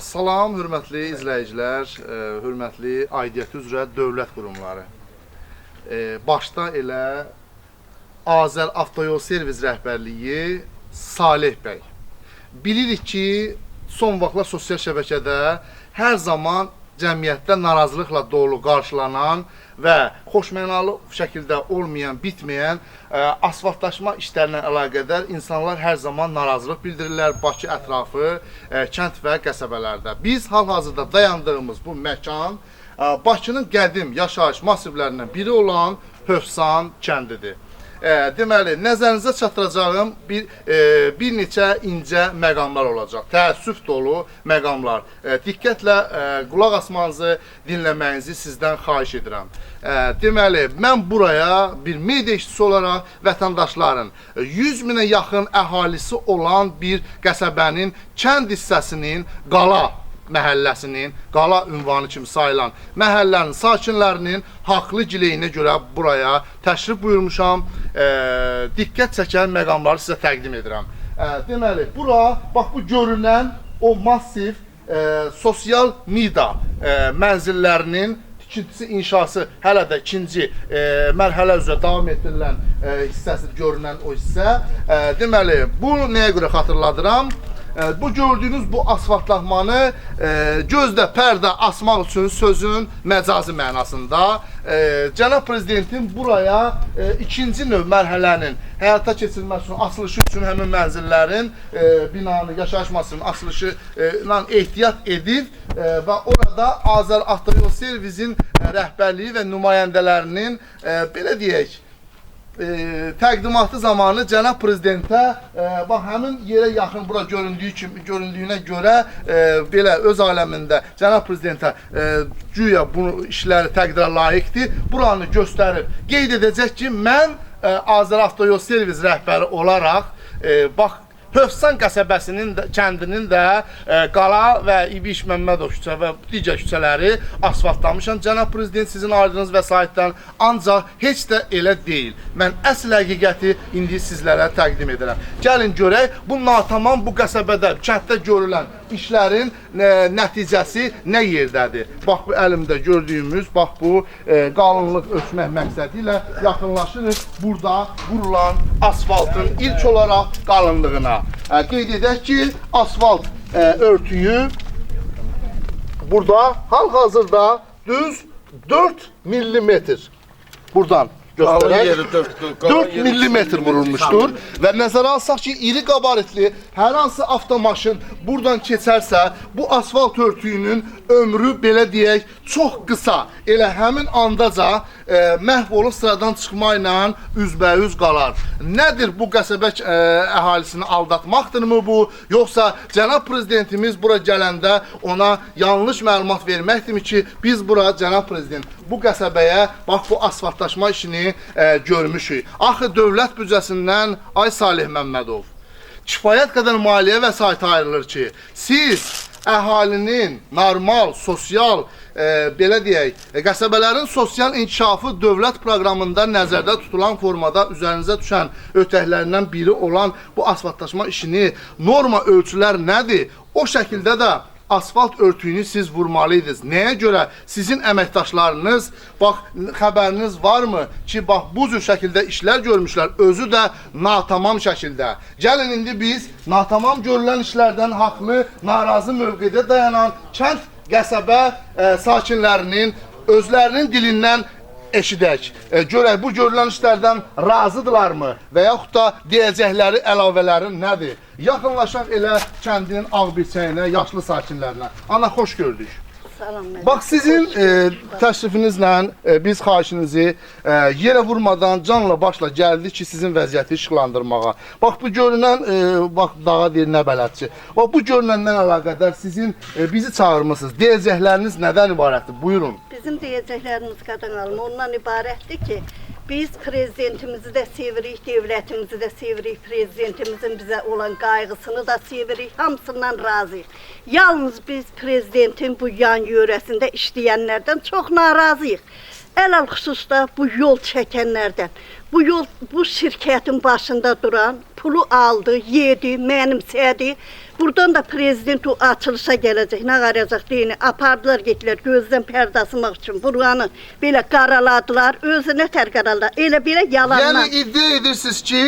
Salam, hörmətli izləyicilər, e, hörmətli aidiyyəti üzrə dövlət qurumları. E, Başda elə Azər Avtoyol Servis rəhbərliyi Salih bəy. Bilirik ki, son vaxtlar sosial şəbəkədə hər zaman cəmiyyətdə narazılıqla dolu qarşılanan və xoşmənalı şəkildə olmayan, bitməyən ə, asfaltlaşma işlərinə əlaqədar insanlar hər zaman narazılıq bildirirlər Bakı ətrafı, ə, kənd və qəsəbələrdə. Biz hal-hazırda dayandığımız bu məkan ə, Bakının qədim yaşayış massivlərindən biri olan Hövsan kəndidir. E, deməli, nəzərinizə çatdıracağım bir e, bir neçə incə məqamlar olacaq. Təəssüf dolu məqamlar. E, diqqətlə e, qulaq asmanızı, dinləməyinizi sizdən xahiş edirəm. E, deməli, mən buraya bir media işçisi olaraq vətəndaşların e, 100 minə yaxın əhalisi olan bir qəsəbənin kənd hissəsinin qala məhəlləsinin qala ünvanı kimi sayılan məhəllənin sakinlərinin haqlı gileyinə görə buraya təşrif buyurmuşam. E, diqqət çəkən məqamları sizə təqdim edirəm. E, deməli, bura bax bu görünən o massiv e, sosial mida e, mənzillərinin tikintisi inşası hələ də ikinci e, mərhələ üzrə davam etdirilən e, hissəsi görünən o hissə. E, deməli, bu nəyə görə xatırladıram? Bu gördüyünüz bu asfaltlanmanı e, gözdə pərdə asmaq üçün sözün məcazi mənasında. E, cənab prezidentin buraya e, ikinci növ mərhələnin həyata keçirilməsi üçün açılışı üçün həmin mənzillərin binanın yaşayış massivinin açılışı ilə ehtiyat edib və orada Azər Avtoyol Servisin rəhbərliyi və nümayəndələrinin belə deyək e, təqdimatı zamanı cənab prezidentə e, bax həmin yerə yaxın bura göründüyü kimi göründüyünə görə e, belə öz aləmində cənab prezidentə e, güya bu işləri təqdirə layiqdir. Buranı göstərib qeyd edəcək ki, mən e, Azər Avtoyol Servis rəhbəri olaraq e, bax Hövsan qəsəbəsinin də, kəndinin də e, Qala və İbiş Məmmədov küçə və digər küçələri asfaltlamışam. Cənab prezident sizin aydınız vəsaitdən ancaq heç də elə deyil. Mən əsl həqiqəti indi sizlərə təqdim edirəm. Gəlin görək bu natamam bu qəsəbədə, kənddə görülən işlərin e, nəticəsi nə yerdədir? Bax bu əlimdə gördüyümüz, bax bu e, qalınlıq ölçmək məqsədi ilə burada vurulan asfaltın ilk olaraq qalınlığına. E, qeyd edək ki, asfalt e, örtüyü burada hal-hazırda düz 4 millimetr buradan göstərək. 4 millimetr vurulmuşdur və nəzərə alsaq ki, iri qabaritli hər hansı avtomaşın buradan keçərsə, bu asfalt örtüyünün ömrü belə deyək, çox qısa. Elə həmin andaca e, məhv olub sıradan çıxmayla üzbəyüz qalar. Nədir bu qəsəbə e, əhalisini aldatmaqdırmı bu, yoxsa cənab prezidentimiz bura gələndə ona yanlış məlumat verməkdirmi ki, biz bura cənab prezident bu qəsəbəyə bax bu asfaltlaşma işini e, görmüşük. Axı dövlət büdcəsindən ay Salih Məmmədov kifayət qədər maliyyə vəsaiti ayrılır ki, siz əhalinin normal, sosial, e, belə deyək, e, qəsəbələrin sosial inkişafı dövlət proqramında nəzərdə tutulan formada üzərinizə düşən ötəklərindən biri olan bu asfaltlaşma işini norma ölçülər nədir? O şəkildə də asfalt örtüyünü siz vurmalıydınız. Nəyə görə sizin əməkdaşlarınız, bax xəbəriniz varmı ki, bax bu cür şəkildə işlər görmüşlər, özü də natamam şəkildə. Gəlin indi biz natamam görülən işlərdən haqlı, narazı mövqedə dayanan kənd qəsəbə e, sakinlərinin özlərinin dilindən eşidək. E, görək bu görülən işlərdən razıdırlarmı və yaxud da deyəcəkləri əlavələri nədir? Yaxınlaşaq elə kəndin ağbirçəyinə, yaşlı sakinlərinə. Ana xoş gördük. Bax sizin e, təşrifinizlə e, biz xahişinizi e, yerə vurmadan canla başla gəldik ki, sizin vəziyyəti işıqlandırmağa. Bax bu görünən e, bax dağa deyir nə bələdçi. Bax bu görünəndən əlaqədar sizin e, bizi çağırmısınız. Deyəcəkləriniz nədən ibarətdir? Buyurun. Bizim deyəcəklərimiz qadan alma ondan ibarətdir ki, biz prezidentimizi də sevirik, dövlətimizi də sevirik, prezidentimizin bizə olan qayğısını da sevirik, hamısından razıyıq. Yalnız biz prezidentin bu yan yörəsində işləyənlərdən çox narazıyıq. Əlal xüsusda bu yol çəkənlərdən, bu yol bu şirkətin başında duran pulu aldı, yedi, mənimsədi. Buradan da prezident o açılışa gələcək, nə qarayacaq deyini. Apardılar, getdilər gözdən pərdə asmaq üçün. Buranı belə qaraladılar, özü nə tər qaraladılar. Elə belə yalanlar. Yəni iddia edirsiniz ki,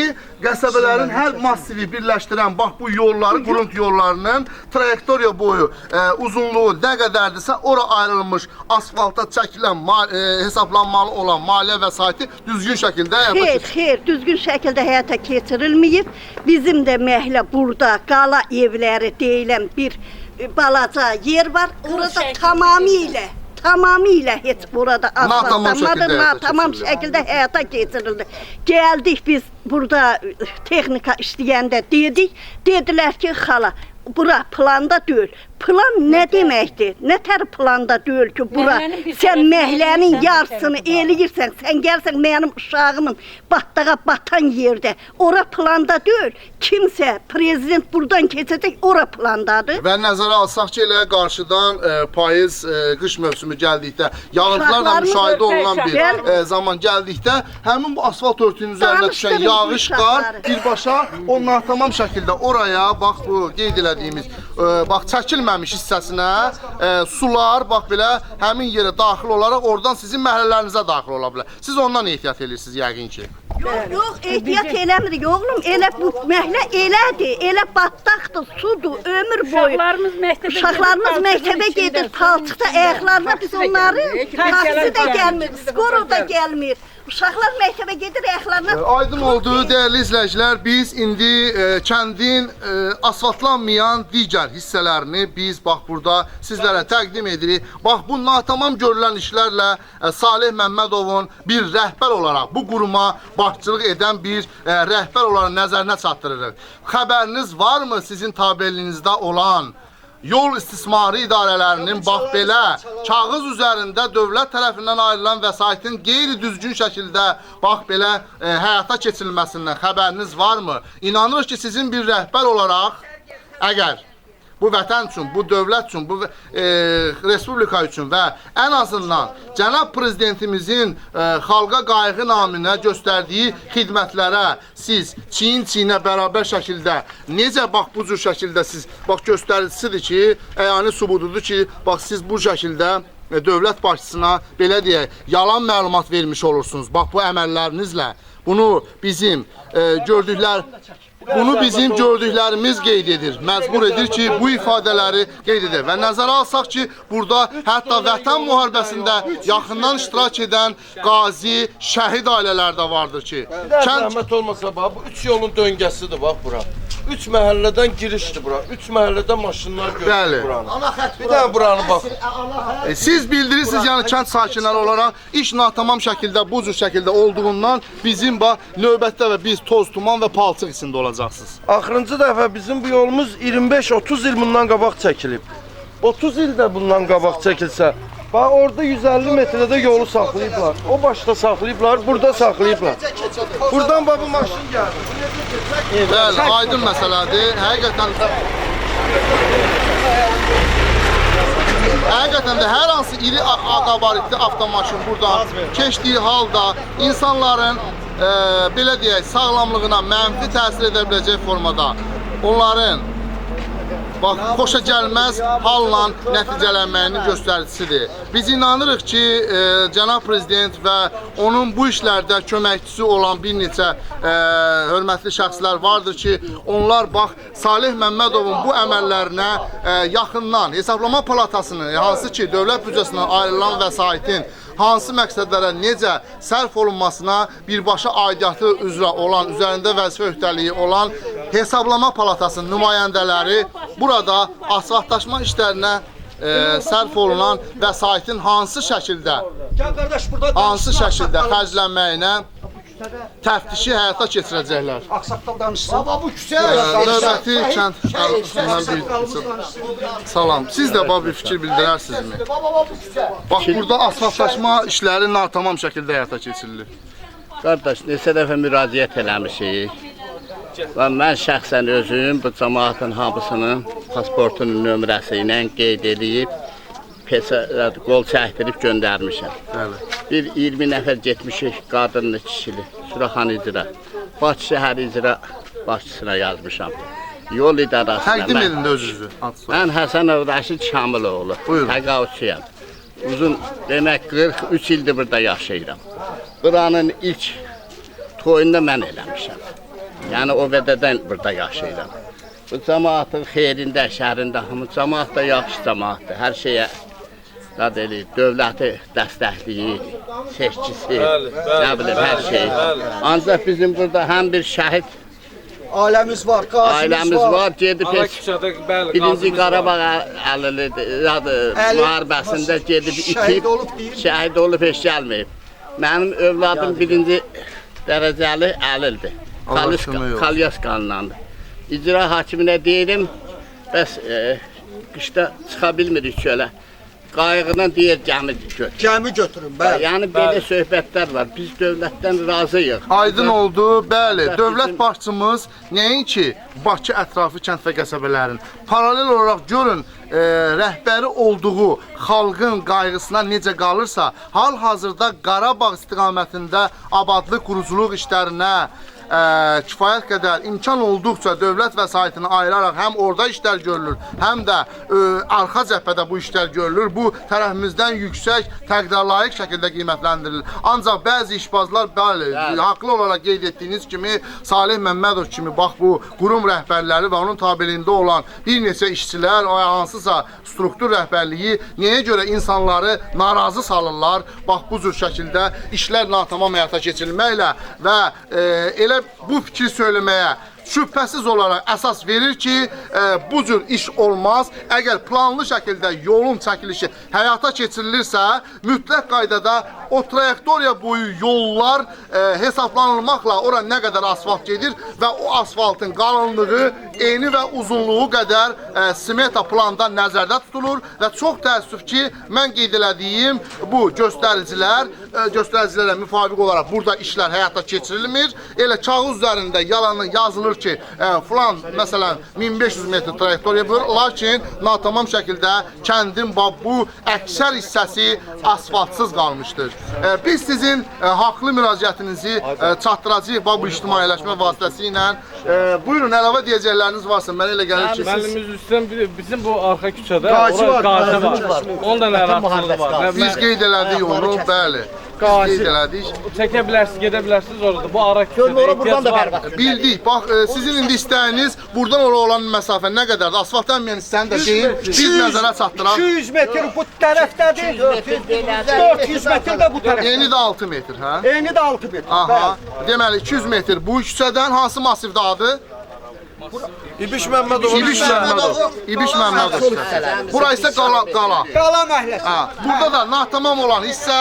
qəsəbələrin hər massivi birləşdirən bax bu yolları, qurult yollarının trayektoriya boyu e, uzunluğu nə qədərdirsə, ora ayrılmış asfalta çəkilən e, hesablanmalı olan maliyyə vəsaiti düzgün şəkildə həyata Xeyr, keçirilir. xeyr, düzgün şəkildə həyata keçirilməyib. Bizim də məhlə burada qala evləri deyilən bir e, balaca yer var. Orada tamamilə tamamilə heç burada asfaltlanmadı, həyata tamam keçirildi. şəkildə həyata keçirildi. Gəldik biz burada e, texnika işləyəndə dedik, dedilər ki, xala bura planda deyil. Plan nə deməkdir? Nə tər planda deyil ki, bura Məhlənin bir sən tərəfini məhlənin eləyirsən, bir yarısını tərəfi var. eləyirsən, sən gəlsən mənim uşağımın batdağa batan yerdə, ora planda deyil. Kimsə prezident burdan keçəcək, ora plandadır. Və nəzərə alsaq ki, elə qarşıdan e, payız e, qış mövsümü gəldikdə, yağıntılarla Uşaqlarımız müşahidə olunan bir e, zaman gəldikdə, həmin bu asfalt örtüyünün üzərində düşən Danışdırın yağış qar uşaqları. birbaşa ondan tamam şəkildə oraya bax bu qeyd elədiyimiz e, bax çəkilməmiş hissəsinə e, sular bax belə həmin yerə daxil olaraq oradan sizin məhəllələrinizə daxil ola bilər. Siz ondan ehtiyat edirsiniz yəqin ki. Yox, yox, ehtiyat eləmirik oğlum. Elə bu məhlə elədir, elə batdaqdır, sudur, ömür boyu. Uşaqlarımız məktəbə Uşaqlarımız məktəbə gedir, palçıqda suyun ayaqlarına biz onları Taksi də gəlmir, skoro da gəlmir. Uşaqlar məktəbə gedir, ayaqlarına Aydın oldu dəyərli izləyicilər. Biz indi e, kəndin e, asfaltlanmayan digər hissələrini biz bax burada sizlərə təqdim edirik. Bax bu natamam görülən işlərlə e, Salih Məmmədovun bir rəhbər olaraq bu quruma başçılıq edən bir e, rəhbər olaraq nəzərinə çatdırırıq. Xəbəriniz varmı sizin tabeliyinizdə olan Yol istismarı idarələrinin bax belə kağız üzərində dövlət tərəfindən ayrılan vəsaitin qeyri-düzgün şəkildə bax belə e, həyata keçirilməsindən xəbəriniz varmı? İnanırıq ki, sizin bir rəhbər olaraq əgər bu vətən üçün, bu dövlət üçün, bu e, respublika üçün və ən azından cənab prezidentimizin e, xalqa qayğı naminə göstərdiyi xidmətlərə siz çiyin-çiyinə bərabər şəkildə necə bax bu cür şəkildə siz bax göstəricisidir ki, əyani subutudur ki, bax siz bu şəkildə e, dövlət başçısına belə deyək, yalan məlumat vermiş olursunuz. Bax bu əməllərinizlə bunu bizim e, gördüklər Bunu bizim gördüklərimiz qeyd edir. Məcbur edir ki, bu ifadələri qeyd edir. Və nəzərə alsaq ki, burada hətta vətən müharibəsində yaxından iştirak edən qazi, şəhid ailələr də vardır ki, Bir də zəhmət olmasa bax bu üç yolun döngəsidir bax bura. Üç məhəllədən girişdir bura. Üç məhəllədən maşınlar Bəli. görür buranı. Bir də buranı bax. E, Siz bildirirsiniz, yəni kənd sakinləri olaraq iş natamam şəkildə, bu cür şəkildə olduğundan bizim bax növbətdə və biz toz, tuman və palçıq içində olacaqsınız. Axırıncı dəfə bizim bu yolumuz 25-30 il bundan qabaq çəkilib. 30 il də bundan qabaq çəkilsə, bax orada 150 metrdə yolu saxlayıblar. O başda saxlayıblar, burada saxlayıblar. Buradan bax bu maşın gəldi. Bəli, aydın məsələdir. Həqiqətən Həqiqətən də hər hansı iri qabaritli avtomaşın buradan keçdiyi halda insanların e, belə deyək, sağlamlığına mənfi təsir edə biləcək formada onların bax xoşa gəlməz halla nəticələnməyinin göstəricisidir. Biz inanırıq ki, e, cənab prezident və onun bu işlərdə köməkçisi olan bir neçə e, hörmətli şəxslər vardır ki, onlar bax Salih Məmmədovun bu əməllərinə e, yaxından hesablama palatasının hansı ki, dövlət büdcəsindən ayrılan vəsaitin hansı məqsədlərə necə sərf olunmasına birbaşa aidiyyatı üzrə olan, üzərində vəzifə öhdəliyi olan hesablama palatasının nümayəndələri burada asfaltlaşma işlərinə e, sərf olunan vəsaitin hansı şəkildə hansı şəkildə xərclənməyinə təftişi həyata keçirəcəklər. Aksakal danışsın. Baba bu. Ee, Növbəti kənd ərazisindən bir salam. Siz də baba bir fikir bildirərsinizmi? Baba bu küçe. Bax burada asfaltlaşma işləri natamam şəkildə həyata keçirilir. Qardaş, neçə dəfə müraciət eləmişik. Və mən şəxsən özüm bu cəmaatın hamısının pasportunun nömrəsi ilə qeyd edib pesə qol çəkdirib göndərmişəm. Bəli. Bir 20 nəfər getmişik qadınlı, kişili, Suraxan icra. Bakı şəhər icra başçısına yazmışam. Yol idarəsində Təqdim edin də özünüzü. Mən Həsənov Rəşid Şamiloğlu. Təqaüdçüyəm. Uzun demək 43 ildir burada yaşayıram. Buranın ilk toyunda mən eləmişəm. Yəni o qədərdən burada yaşayıram. Bu cəmaatın xeyrində, şərində hamı cəmaat da yaxşı cəmaatdır. Hər şeyə Qad eləyir, dövləti dəstəkləyir, seçkisi, nə bilim, hər şey. Ancaq bizim burada həm bir şəhid Ailəmiz var, qazimiz ailəmiz var. var, gedib heç. Birinci. Qarabağ əlili müharibəsində gedib itib deyil. şəhid olub heç gəlməyib. Mənim övladım birinci dərəcəli əlildir. Kalyaskanlandı. İcra hakiminə deyirəm, bəs e, qışda çıxa bilmirik çölə. Qayıqla deyir gəmi götür. Gəmi götürün, bəli. Yəni belə söhbətlər var. Biz dövlətdən razıyıq. Aydın oldu, bəli. Dövlət Dövlət bizim- başçımız nəinki Bakı ətrafı kənd və qəsəbələrin paralel olaraq görün e, rəhbəri olduğu xalqın qayğısına necə qalırsa, hal-hazırda Qarabağ istiqamətində abadlıq, quruculuq işlərinə kifayət qədər imkan olduqca dövlət vəsaitini ayıraraq həm orada işlər görülür, həm də ə, arxa cəbhədə bu işlər görülür. Bu tərəfimizdən yüksək, təqdirlayiq şəkildə qiymətləndirilir. Ancaq bəzi işbazlar bəli, Bəli. haqlı olaraq qeyd etdiyiniz kimi Salih Məmmədov kimi bax bu qurum rəhbərləri və onun tabeliyində olan bir neçə işçilər, o hansısa struktur rəhbərliyi nəyə görə insanları narazı salırlar? Bax bu cür şəkildə işlər natamam həyata keçirilməklə və e, elə bu fikri söyləməyə şübhəsiz olaraq əsas verir ki, e, bu cür iş olmaz. Əgər planlı şəkildə yolun çəkilişi həyata keçirilirsə, mütləq qaydada o trayektoriya boyu yollar e, hesablanılmaqla ora nə qədər asfalt gedir və o asfaltın qalınlığı, eni və uzunluğu qədər e, smeta planda nəzərdə tutulur və çox təəssüf ki, mən qeyd elədiyim bu göstəricilər, e, göstəricilərə müvafiq olaraq burada işlər həyata keçirilmir. Elə kağız üzərində yalanı yazılır ki, e, falan məsələn 1500 metr trayektoriya buyur, lakin natamam şəkildə kəndin bu əksər hissəsi asfaltsız qalmışdır. E, biz sizin e, haqlı müraciətinizi e, çatdıracağıq bax bu ictimailəşmə vasitəsilə. E, buyurun əlavə deyəcəkləriniz varsa mənə elə gəlir ki, siz Müəllimimiz üstdən bir- bizim bu arxa küçədə Qazi var, qazi var. var. Onda narahatçılığı var. Biz qeyd elədik onu, bəli. Biz Qazi. qeyd elədik. Çəkə bilərsiniz, gedə bilərsiniz orada. Bu ara küçədə ehtiyac var. Bildik. Bax e, sizin indi istəyiniz buradan ora olan məsafə nə qədərdir? Asfalt əməyən hissəni də deyin. Biz nəzərə çatdıraq. 200 metr bu tərəfdədir. 400 metr də bu tərəfdə. Eni də 6 metr, hə? Eni də 6 metr. Aha. Deməli 200 metr bu küçədən hansı massivdə adı? İbiş Məmmədov. İbiş Məmmədov. İbiş Məmmədov. küçəsi. Bura isə qala qala. Qala məhəlləsi. Ha, burada da natamam olan hissə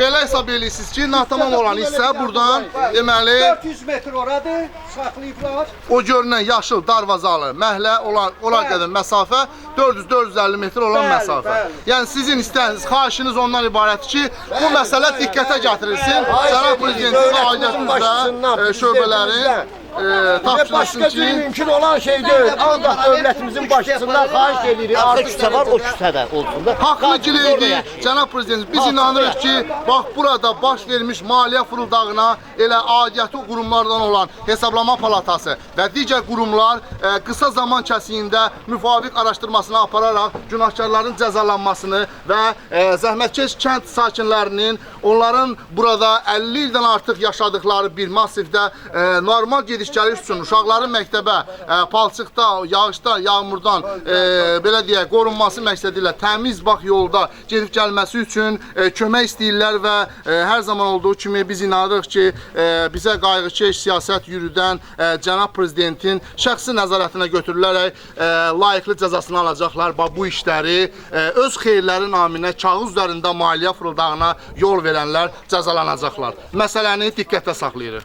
belə hesab eləyirsiniz ki, natamam olan hissə buradan deməli 400 metr oradır, saxlayıblar. o görünən yaşıl darvazalı məhlə olan olar qədər məsafə 400-450 metr olan məsafə. Yəni sizin istəyiniz, xahişiniz ondan ibarətdir ki, bu məsələ diqqətə gətirilsin. Cənab prezidentin və aidiyyətimizdə e, şöbələrin e, cür ki, mümkün olan şey deyil. Ancaq dövlətimizin başçısından xahiş edirik. Artıq küçə var, o küçədə olsun da. Haqlı gileydi, cənab prezident. Biz inanırıq ki, bax burada baş vermiş maliyyə fırıldağına elə aidiyyəti qurumlardan olan Hesablama Palatası və digər qurumlar e, qısa zaman kəsiyində müvafiq araşdırmasını apararaq günahkarların cəzalanmasını və e, zəhmətkeş kənd sakinlərinin onların burada 50 ildən artıq yaşadıkları bir massivdə e, normal gediş-gəliş üçün uşaqların məktəbə e, palçıqda, yağışda, yağmurdan e, belə deyək, qorunması məqsədi ilə təmiz bax yolda gedib gəlməsi üçün e, kömək istəyirlər və e, hər zaman olduğu kimi biz inanırıq ki, e, bizə qayğıkeş siyasət yürüdən e, cənab prezidentin şəxsi nəzarətinə götürülərək e, layiqli cəzasını alacaqlar. Bax bu işləri e, öz xeyirləri naminə kağız üzərində maliyyə fırıldağına yol verənlər cəzalanacaqlar. Məsələni diqqətdə saxlayırıq.